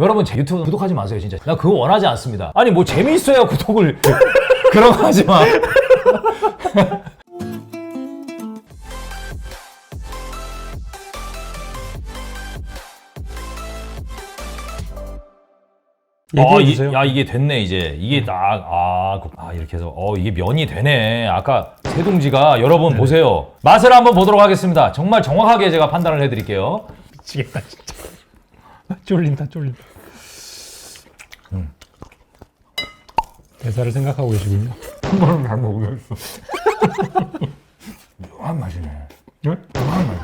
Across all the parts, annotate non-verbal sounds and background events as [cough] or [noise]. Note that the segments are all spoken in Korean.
여러분 제 유튜브 구독하지 마세요 진짜. 나 그거 원하지 않습니다. 아니 뭐 재미있어야 구독을 [laughs] 그런 거 하지 마. [laughs] 어, 이-. 야 이게 됐네 이제 이게 딱아 아, 이렇게 해서 어 이게 면이 되네 아까 세둥지가 네. 여러분 보세요 맛을 한번 보도록 하겠습니다 정말 정확하게 제가 판단을 해드릴게요 미치겠다 진짜. [laughs] 쫄린다 쫄린다. 대사를 생각하고 계시군요. 한 번은 잘 모르겠어 묘한 맛이네 네? 묘한 맛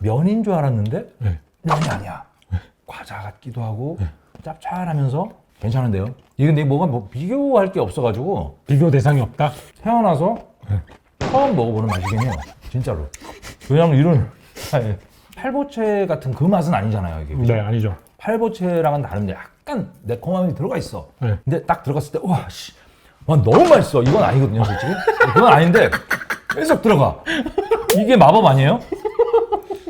면인 줄 알았는데 네. 면이 아니야 과자 같기도 하고 짭짤하면서 괜찮은데요 이게 근데 뭐가 뭐 비교할 게 없어가지고 비교 대상이 없다. 태어나서 처음 먹어보는 맛이긴 해요. 진짜로. 왜냐면 이런 아니, 팔보채 같은 그 맛은 아니잖아요. 이게. 네 아니죠. 팔보채랑은 다른데 약 간 매콤함이 들어가 있어. 네. 근데 딱 들어갔을 때 와, 씨. 와, 너무 맛있어. 이건 아니거든요, 솔직히. 그건 아닌데 계속 들어가. 이게 마법 아니에요?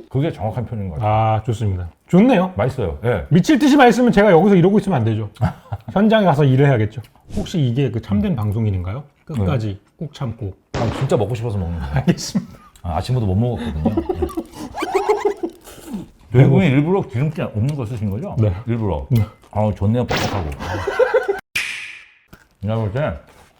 그게 정확한 표현인 것 같아요. 아 좋습니다. 좋네요. 맛있어요. 예. 미칠 듯이 맛있으면 제가 여기서 이러고 있으면 안 되죠. [laughs] 현장에 가서 일을 해야겠죠. 혹시 이게 그 참된 방송인인가요? 끝까지 꾹 참고. 아, 진짜 먹고 싶어서 먹는 거예요. 알겠습니다. 아, 아침부터 못 먹었거든요. 외국인 일부러 기름기 없는 거 쓰신 거죠? 네. 일부러. 네. 아, 좋네요, 뻑뻑하고. [laughs] 내가 볼 때,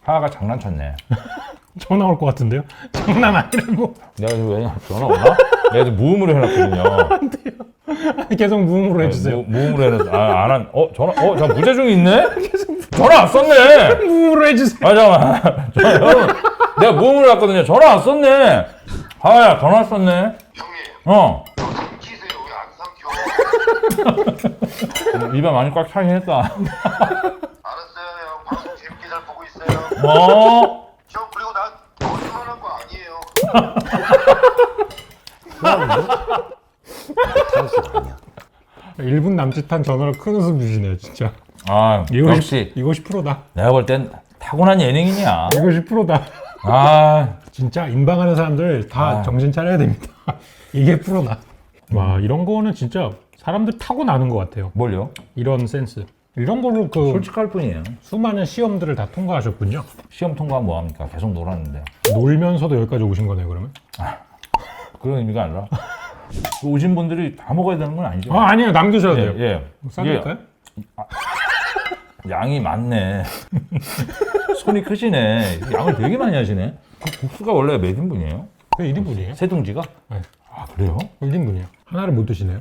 하하가 장난쳤네. [laughs] 전화 올 것 같은데요? [laughs] 장난 아니라고. 내가 지금 왜냐, 전화 오나? 내가 지금 무음으로 해놨거든요. 계속 무음으로 해주세요. 무, 무음으로 해놨어. 아, 안 한, 어, 전화, 어, 잠 무제중이 있네? 전화 왔었네! 무음으로 해주세요. 아, 잠깐만. 전화, 여러분, 내가 무음으로 해놨거든요. 전화 왔었네! 하하야, 전화 왔었네. 형님, 어. 삼켜? 입에 많이 꽉 차긴 했다. 알았어요, 형. 방송 재밌게 잘 보고 있어요. 어? 형, 그리고 나 거짓말한 거 아니에요. 1분 남짓한 전화로 큰 웃음 주시네요, 진짜. 아, 이거 역시 이거 10%다. 내가 볼 땐 타고난 예능인이야. 이거 10%다. 아, 진짜 인방하는 사람들 다 아. 정신 차려야 됩니다. 이게 프로다. 와 이런 거는 진짜 사람들 타고 나는 것 같아요. 뭘요? 이런 센스. 이런 걸로 그 솔직할 뿐이에요. 수많은 시험들을 다 통과하셨군요. 시험 통과하면 뭐합니까? 계속 놀았는데. 놀면서도 여기까지 오신 거네요, 그러면? 그런 의미가 아니라. 그 오신 분들이 다 먹어야 되는 건 아니죠. 아 아니에요, 남겨줘야 예, 돼요. 예. 싸드릴까요? 이게 양이 많네. 손이 크시네. 양을 되게 많이 하시네. 그 국수가 원래 몇 인분이에요? 그 1인분이에요? 세 둥지가? 네. 아, 그래요? 1인분이에요. 하나를 못 드시네요.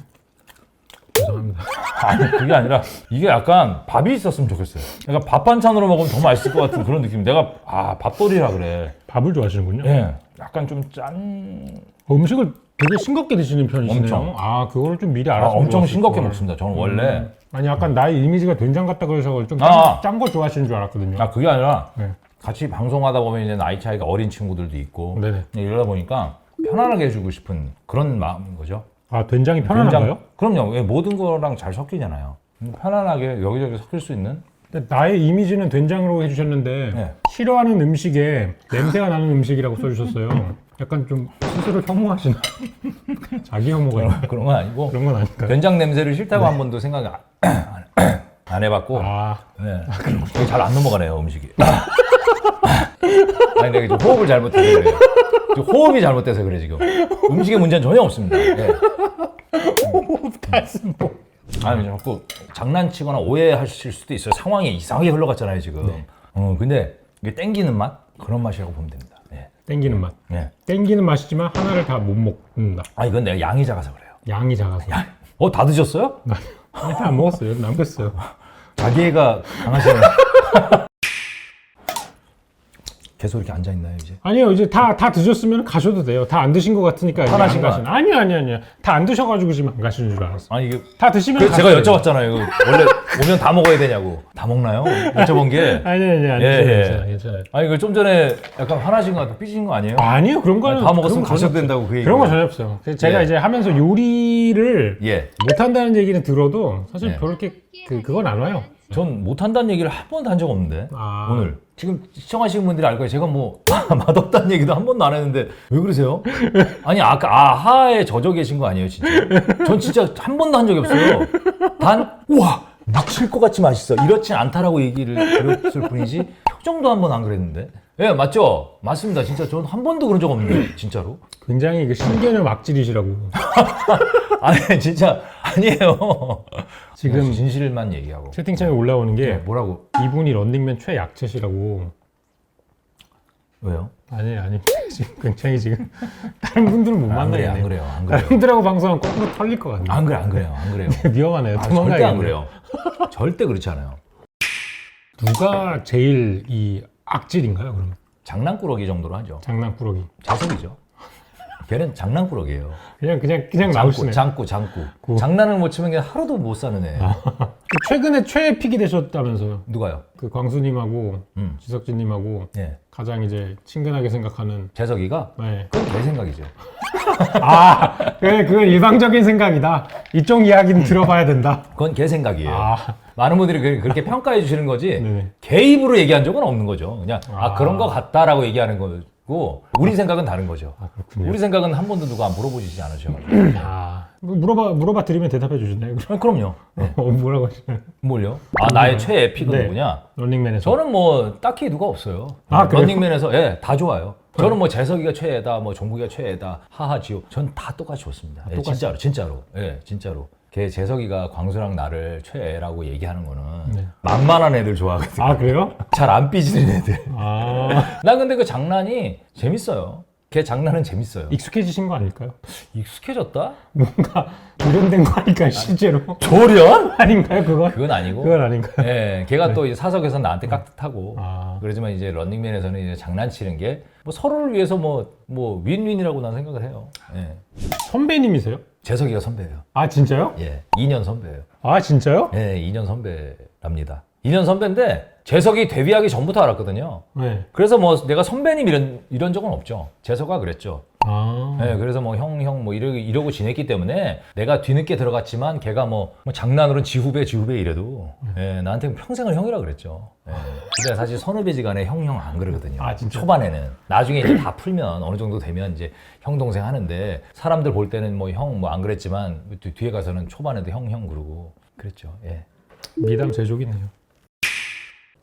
죄송합니다. 아니, 그게 아니라 이게 약간 밥이 있었으면 좋겠어요. 약간 밥 반찬으로 먹으면 더 맛있을 것 같은 그런 느낌. 내가, 아, 밥돌이라 그래. 밥을 좋아하시는군요. 예. 약간 좀 짠. 음식을 되게 싱겁게 드시는 편이시네요. 엄청. 아 그거를 좀 미리 아, 알았으면 엄청 싱겁게 걸. 먹습니다. 저는 원래. 아니 약간 나의 이미지가 된장 같다 그래서 좀 아. 짠거 좋아하시는 줄 알았거든요. 아, 그게 아니라 네. 같이 방송하다 보면 이제 나이 차이가 어린 친구들도 있고. 네네. 이러다 보니까 편안하게 해주고 싶은 그런 마음인 거죠. 아 된장이 편안한가요? 그럼요. 왜 모든 거랑 잘 섞이잖아요. 음, 편안하게 여기저기 섞일 수 있는. 근데 나의 이미지는 된장으로 해주셨는데 네. 싫어하는 음식에 냄새가 나는 음식이라고 써주셨어요. 약간 좀 스스로 혐오하시나? [laughs] 자기 혐오가 있나? 그런 건 아니고. 그런 건 아닐까요? 된장 냄새를 싫다고 한 번도 생각 안, [clears throat] 안 해봤고. 아 네. 이게 잘 안 넘어가네요, 음식이. [laughs] [laughs] 아니, 내가 지금 호흡을 잘못해서 그래요. 지금 호흡이 잘못돼서 그래, 지금. 음식에 문제는 전혀 없습니다. 네. 탈승복. 아니, 자꾸 장난치거나 오해하실 수도 있어요. 상황이 이상하게 흘러갔잖아요, 지금. 어, 근데 이게 땡기는 맛? 그런 맛이라고 보면 됩니다. 네. 땡기는 맛. 네. 땡기는 맛이지만 하나를 다 못 먹는다. 아, 이건 내가 양이 작아서 그래요. 양이 작아서. 어, 다 드셨어요? 아니, 다안 먹었어요. 남겼어요. 자기애가 강하시네. 계속 이렇게 앉아 있나요, 이제? 아니요 이제 다 다 드셨으면 가셔도 돼요. 다 안 드신 것 같으니까 이제 화나신 안거 가시는. 아니요 아니요 아니요. 다 안 드셔가지고 지금 안 가시는 줄 알았어. 아니, 이게. 다 드시면 그래서 제가 돼요. 여쭤봤잖아요. 이거 원래 오면 다 먹어야 되냐고. 다 먹나요? 여쭤본 게. 아니 아니 아니 예, 예. 괜찮아요, 괜찮아요. 아니, 이거 좀 전에 약간 화나신 것 같아. 삐진 거 아니에요? 아니요 그런 거는 아니, 다 먹었으면 그런 거 가셔도 전혀 된다고 없어요. 그 얘기. 그런 거 전혀 없어요. 그래서 제가 예. 이제 하면서 요리를 예. 못한다는 얘기는 들어도 사실 네. 별로 이렇게 그, 그건 안 와요. 전 못한다는 얘기를 한 번도 한 적 없는데 아. 오늘 지금 시청하시는 분들이 알 거예요. 제가 뭐 [laughs] 맛없다는 얘기도 한 번도 안 했는데 왜 그러세요? 아니 아까 아하에 젖어 계신 거 아니에요, 진짜? 전 진짜 한 번도 한 적이 없어요. 단 우와 미칠 것 같이 맛있어 이렇진 않다라고 얘기를 드렸을 뿐이지 표정도 한 번 안 그랬는데. 예 맞죠? 맞습니다. 진짜 저는 한 번도 그런 적 없는데 [clears throat] 진짜로. 굉장히 그 신개념 악질이시라고. [laughs] 아니 진짜 아니에요. 지금 진실만 얘기하고. 채팅창에 올라오는 게 예, 뭐라고? 이분이 런닝맨 최약체시라고. 왜요? 아니 아니 [laughs] 지금 굉장히 지금 [laughs] 다른 분들은 못 안 그래요, 만나겠네. 안 그래요, 안 다른 그래요. 분들하고 방송하면 거꾸로 털릴 것 같네. 안 그래, 안 그래요, 안 그래요. 위험하네요. 아, 절대 안 도망가야겠네. 그래요. 절대 그렇지 않아요. 누가 제일 이 악질인가요? 그러면 장난꾸러기 정도로 하죠. 장난꾸러기. 자석이죠. 걔는 장난꾸러기예요. 그냥 그냥 그냥 나오시네. 장꾸, 장꾸. 구. 장난을 못 치면 그냥 하루도 못 사는 애. 그 최근에 최애 픽이 되셨다면서요? 누가요? 그 광수님하고 음. 지석진님하고 예. 가장 이제 친근하게 생각하는. 재석이가 네. 그건 내 생각이죠. 아, 그게 그건 일방적인 생각이다. 이쪽 이야기는 들어봐야 된다. 그건 걔 생각이에요. 아, 많은 분들이 그- 그렇게 평가해 주시는 거지. 네네. 걔 입으로 얘기한 적은 없는 거죠. 그냥 아, 아. 그런 거 같다라고 얘기하는 거 고 우리 생각은 다른 거죠. 아 그렇군요. 우리 생각은 한 번도 누가 물어보시지 않으셔. [clears throat] 아, 뭐 물어봐 물어봐 드리면 대답해 주시나요? 아, 그럼요. [laughs] 네. 어, 뭐라고 하시나요? 뭘요? 아 나의 최애 픽은 네. 누구냐? 런닝맨에서. 저는 뭐 딱히 누가 없어요. 아, 그래요? 런닝맨에서 예, 다 좋아요. 저는 뭐 재석이가 최애다, 뭐 종국이가 최애다, 하하 지호. 전 다 똑같이 좋습니다. 예, 똑같이? 진짜로, 진짜로. 예, 진짜로. 걔 재석이가 광수랑 나를 최애라고 얘기하는 거는 네. 만만한 애들 좋아하거든. 아 그래요? 잘 안 삐지는 애들. 아 [laughs] 나 근데 그 장난이 재밌어요. 걔 장난은 재밌어요. 익숙해지신 거 아닐까요? 익숙해졌다? 뭔가 조련된 거 아닐까요? 실제로 조련? [laughs] 아닌가요? 그건 그건 아니고. 그건 아닌가요? 예, 걔가 또 이제 사석에서 나한테 깍듯하고 아. 그러지만 이제 런닝맨에서는 이제 장난치는 게 뭐 서로를 위해서 뭐 뭐 윈윈이라고 난 생각을 해요. 예. 선배님이세요? 재석이가 선배예요. 아 진짜요? 예, 2년 선배예요. 아 진짜요? 예, 2년 선배랍니다. 2년 선배인데 재석이 데뷔하기 전부터 알았거든요. 네. 그래서 뭐 내가 선배님 이런 이런 적은 없죠. 재석아 그랬죠. 아 예, 그래서 뭐 형 형 뭐 이러고 이러고 지냈기 때문에 내가 뒤늦게 들어갔지만 걔가 뭐, 뭐 장난으로는 지 후배 지 후배 이래도 예, 나한테 평생을 형이라 그랬죠. 예. 근데 사실 선후배지간에 형 형 안 그러거든요. 아, 진짜? 초반에는 나중에 이제 다 풀면 어느 정도 되면 이제 형 동생 하는데 사람들 볼 때는 뭐 형 뭐 안 그랬지만 뒤- 뒤에 가서는 초반에도 형 형 그러고 그랬죠. 예. 미담 제조기네요.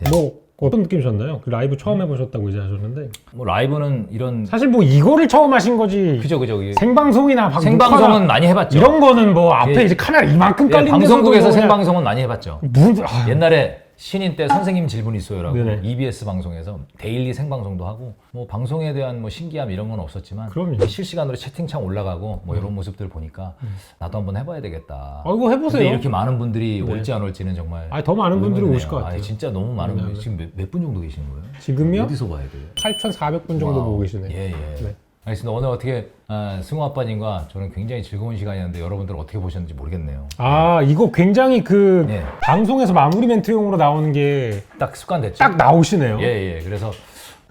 네. 뭐 어떤 느낌이셨나요? 그 라이브 처음 해보셨다고 이제 하셨는데 뭐 라이브는 이런 사실 뭐 이거를 처음 하신 거지 그죠 그죠. 이게 생방송이나 방- 생방송은 많이 해봤죠. 이런 거는 뭐 앞에 예. 이제 카메라 이만큼 예, 깔린 방송국에서 데서도 그냥 생방송은 많이 해봤죠. 무 아, 옛날에 신인 때 선생님 질문 있어요라고 네네. EBS 방송에서 데일리 생방송도 하고 뭐 방송에 대한 뭐 신기함 이런 건 없었지만 그럼요. 음. 실시간으로 채팅창 올라가고 뭐 이런 모습들 보니까 나도 한번 해봐야 되겠다. 아, 이거 해보세요. 근데 이렇게 많은 분들이 네. 올지 안 올지는 정말 아니, 더 많은 분들이. 오실 것 같아요. 아니, 진짜 너무 많은 네, 분들 네. 지금 몇 분 정도 계시는 거예요? 지금요? 어디서 봐야 돼요? 8,400분 정도 와우. 보고 계시네요. 예, 예. 네. 알겠습니다. 오늘 어떻게 아, 승우 아빠님과 저는 굉장히 즐거운 시간이었는데 여러분들 어떻게 보셨는지 모르겠네요. 아 이거 굉장히 그 예. 방송에서 마무리 멘트용으로 나오는 게딱딱 습관 됐죠? 나오시네요. 예, 예. 그래서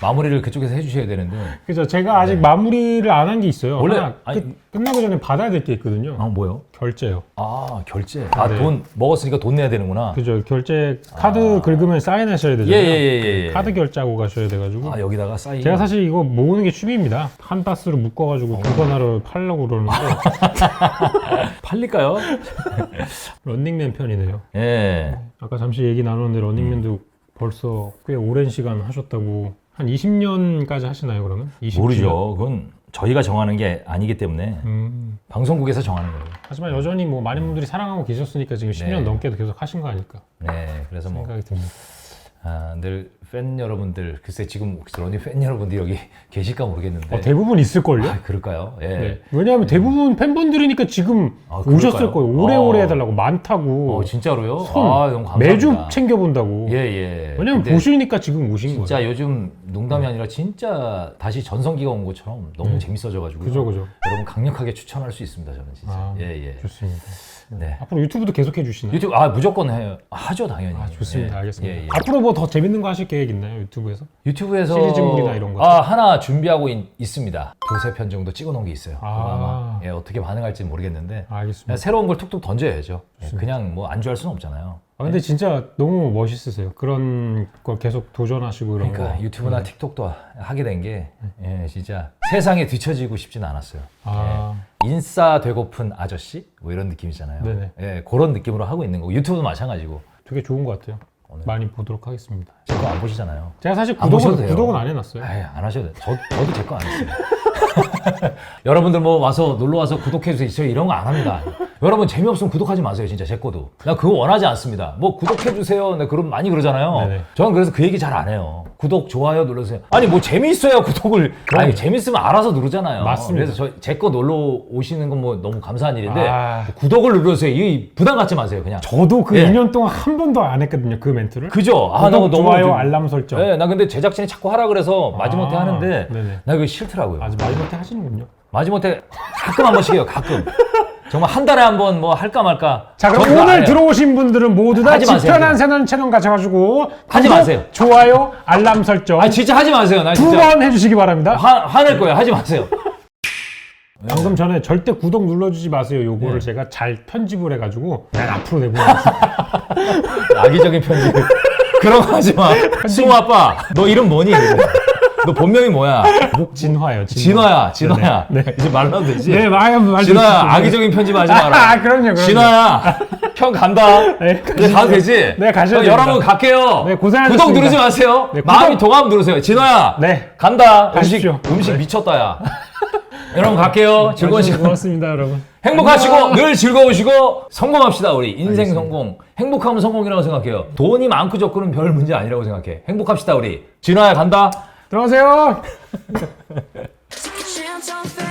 마무리를 그쪽에서 해주셔야 되는데. 그래서 제가 아직 마무리를 안 한 게 있어요. 원래- 하나 아니- 끝, 끝나기 전에 받아야 될 게 있거든요. 아, 뭐요? 결제요. 아, 결제. 아, 네. 돈 먹었으니까 돈 내야 되는구나. 그죠. 결제 카드 긁으면 사인하셔야 예, 되잖아요. 예, 예, 예. 카드 결제하고 가셔야 돼가지고. 아, 여기다가 사인. 제가 사실 이거 모으는 게 취미입니다. 한 박스로 묶어가지고 두번 하러 팔려고 그러는데 [laughs] 팔릴까요? [laughs] 런닝맨 편이네요. 예. 아까 잠시 얘기 나눴는데 런닝맨도 음. 벌써 꽤 오랜 시간 하셨다고 한 20년까지 하시나요 그러면? 20 주년? 모르죠. 그건 저희가 정하는 게 아니기 때문에 음, 방송국에서 정하는 거예요. 하지만 여전히 뭐 많은 분들이 사랑하고 계셨으니까 지금 10년 네. 넘게도 계속 하신 거 아닐까 네. 그래서 뭐, 생각이 듭니다. 아, 늘 팬 여러분들, 글쎄 지금 혹시 러닝 팬 여러분들 여기 [laughs] 계실까 모르겠는데. 어, 대부분 있을걸요? 아, 그럴까요? 예. 네. 왜냐하면 대부분 팬분들이니까 지금 아, 오셨을 그럴까요? 거예요. 오래오래 어. 해달라고 많다고 어, 진짜로요? 손 아, 너무 감사합니다. 매주 챙겨본다고. 예, 예. 왜냐면 근데 보시니까 지금 오신 진짜 거예요. 요즘 농담이 아니라 진짜 다시 전성기가 온 것처럼 너무 네. 재밌어져가지고 그죠 그죠. 여러분 강력하게 추천할 수 있습니다 저는 진짜 아, 예 예. 좋습니다. 네. 앞으로 유튜브도 계속 해주시나요? 유튜브 아 무조건 해요 하죠 당연히. 아, 좋습니다. 예, 알겠습니다. 예, 예. 앞으로 뭐 더 재밌는 거 하실 계획 있나요? 유튜브에서? 유튜브에서 시리즈물이나 이런 거? 아 하나 준비하고 있, 습니다 두세 편 정도 찍어놓은 게 있어요. 아. 예, 어떻게 반응할지 는 모르겠는데 아, 알겠습니다. 새로운 걸 툭툭 던져야죠. 예. 그냥 뭐 안주할 수는 없잖아요. 아, 근데 진짜 너무 멋있으세요. 그런 걸 계속 도전하시고 이런 그러니까 거. 유튜브나 네. 틱톡도 하게 된게 예, 진짜 세상에 뒤처지고 싶진 않았어요. 아, 인싸 되고픈 아저씨 뭐 이런 느낌이잖아요. 네네. 예, 그런 느낌으로 하고 있는 거고 유튜브도 마찬가지고 되게 좋은 것 같아요. 오늘. 많이 보도록 하겠습니다. 제 거 안 보시잖아요. 제가 사실 안 보셔도 구독은, 돼요. 구독은 안 해놨어요. 아예 안 하셔도 돼요. 저, 저도 제 거 안 했어요. [laughs] [laughs] 여러분들 뭐 와서 놀러 와서 구독해 주세요. 저 이런 거 안 합니다. 여러분 재미없으면 구독하지 마세요. 진짜 제 거도. 나 그거 원하지 않습니다. 뭐 구독해 주세요. 네, 그럼 많이 그러잖아요. 네네. 저는 그래서 그 얘기 잘 안 해요. 구독 좋아요 눌러주세요. 아니 뭐 재미있어야 구독을 아니 재밌으면 알아서 누르잖아요. 맞습니다. 그래서 제 거 놀러 오시는 건 뭐 너무 감사한 일인데 아. 구독을 눌러주세요. 이 부담 갖지 마세요. 그냥. 저도 그 예. 2년 동안 한 번도 안 했거든요. 그 멘트를. 그죠? 아, 나 구독, 너무 좋아요, 좀- 알람 설정. 네, 나 근데 제작진이 자꾸 하라 그래서 마지못해 아, 하는데 네네. 나 그거 싫더라고요. 아주 마 지못해 하시는군요. 마지못해 가끔 한 번씩 해요. 가끔. 정말 한 달에 한 번 뭐 할까 말까. 자 그럼 저는 오늘 해요. 들어오신 분들은 모두 다 하지 마세요, 지편한 하지 새는 채널 가져가지고 하지 구독, 마세요. 좋아요, 알람 설정 아 진짜 하지 마세요. 나 두 진짜 번 해주시기 바랍니다. 화, 화낼 거예요. 하지 마세요. [laughs] 방금 전에 절대 구독 눌러주지 마세요. 요거를 네. 제가 잘 편집을 해가지고 난 앞으로 내보냈습니다. [laughs] 악의적인 편집. [laughs] 그런 거 하지 마. 승우 아빠, 너 이름 뭐니? 너 본명이 뭐야? 진화요. 진화야, 진화야. 네. 네. 이제 말로 되지. 네, 말, 말 진화야. 악의적인 편집하지 마라. 아, 그럼요, 그럼요. 진화야, 형 간다. 네, 이제 가도 되지? 네, 형, 됩니다. 여러분 갈게요. 네, 고생하셨습니다. 구독 누르지 마세요. 네, 구독- 마음이 동하면 누르세요. 진화야, 네. 간다. 음식, 가십시오. 음식 미쳤다, 야. 여러분 갈게요. 즐거운 시간. 고맙습니다, 여러분. 행복하시고 늘 즐거우시고 성공합시다 우리 인생 성공 행복하면 성공이라고 생각해요 돈이 많고 적고는 별 문제 아니라고 생각해 행복합시다 우리 진화야 간다 들어가세요. [laughs] [laughs]